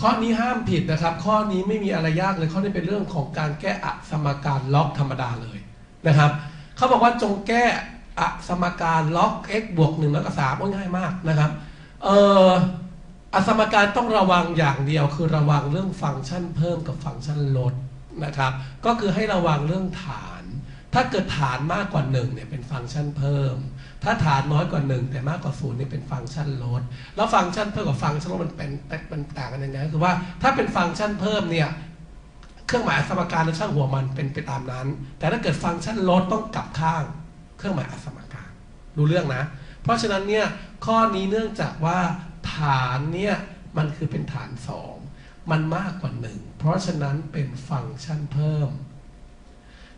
ข้อนี้ห้ามผิดนะครับ ข้อนี้ไม่มีอะไรยากเลย ข้อนี้เป็นเรื่องของการแก้อสมการล็อกธรรมดาเลยนะครับเขาบอกว่าจงแก้อสมการล็อก x บวก1แล้วก็3โอ้ยง่ายมากนะครับเอ่ออสมการต้องระวังอย่างเดียวคือระวังเรื่องฟังก์ชันเพิ่มกับฟังก์ชันลดนะครับ ก็คือให้ระวังเรื่องฐาน ถ้าเกิดฐานมากกว่า1เนี่ยเป็นฟังก์ชันเพิ่ม ถ้าฐานน้อยกว่า 1 แต่มากกว่า0นี่เป็นฟังก์ชันลด แล้วฟังก์ชันเพิ่มกับฟังก์ชันลดมันเป็นมันต่างกันยังไงก็คือว่าถ้าเป็นฟังก์ชันเพิ่มเนี่ยเครื่องหมายสมการในช่างหัวมันเป็นไปตามนั้น แต่ถ้าเกิดฟังก์ชันลดต้องกลับข้าง เครื่องหมายอสมการรู้เรื่องนะ เพราะฉะนั้นเนี่ยข้อนี้เนื่องจากว่าฐานเนี่ยมันคือเป็นฐาน 2 มันมากกว่า 1 เพราะฉะนั้นเป็นฟังก์ชันเพิ่ม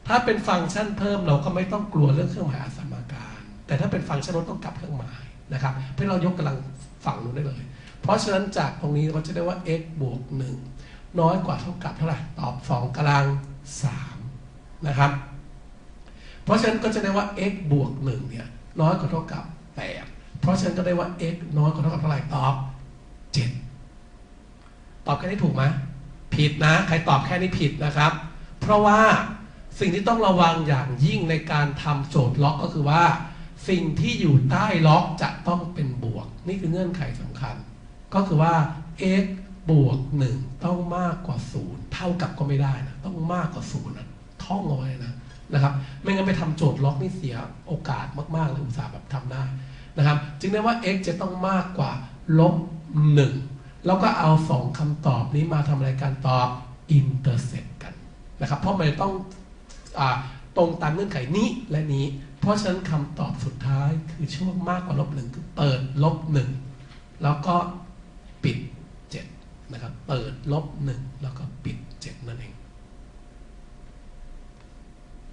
ถ้าเป็นฟังก์ชันเพิ่มเราก็ไม่ต้องกลัวเรื่องเครื่องหมายอสมการ แต่ถ้าเป็นฟังก์ชันลดต้องกลับเครื่องหมายนะครับเพื่อเรายกกำลังฝั่งนู้นได้เลย เพราะฉะนั้นจากตรงนี้เราจะได้ว่า x บวก1น้อยกว่าเท่ากับเท่าไหร่ตอบ 2กำลัง3นะครับเพราะฉะนั้นก็จะได้ว่า x บวก1เนี่ยน้อยกว่าเท่ากับ 8 เพราะฉะนั้นก็ได้ว่า x น้อยกว่าเท่ากับเท่าไหร่ตอบ 7 ตอบแค่นี้ถูกไหมผิดนะ ใครตอบแค่นี้ผิดนะครับ เพราะว่า สิ่งที่ต้องระวังอย่างยิ่งในการทำโจทย์ล็อกก็คือว่า สิ่งที่อยู่ใต้ล็อกจะต้องเป็นบวก นี่คือเงื่อนไขสำคัญ ก็คือว่า x บวก1ต้องมากกว่า0เท่ากับก็ไม่ได้นะต้องมากกว่า0นะท่องเอาไว้นะนะครับไม่งั้นไปทำโจทย์ล็อกนี่เสียโอกาสมากๆเลยอุตสาห์แบบทำได้นะครับ จึงได้ว่า x จะต้องมากกว่าลบ1แล้วก็เอา2คำตอบนี้มาทำรายการตอบ intersect กันนะครับเพราะมันต้อง ตรงตามเงื่อนไขนี้และนี้ เพราะฉะนั้นคำตอบสุดท้ายคือช่วงมากกว่าลบหนึ่งคือเปิดลบหนึ่งแล้วก็ปิดเจ็ดนะครับ เปิดลบหนึ่งแล้วก็ปิด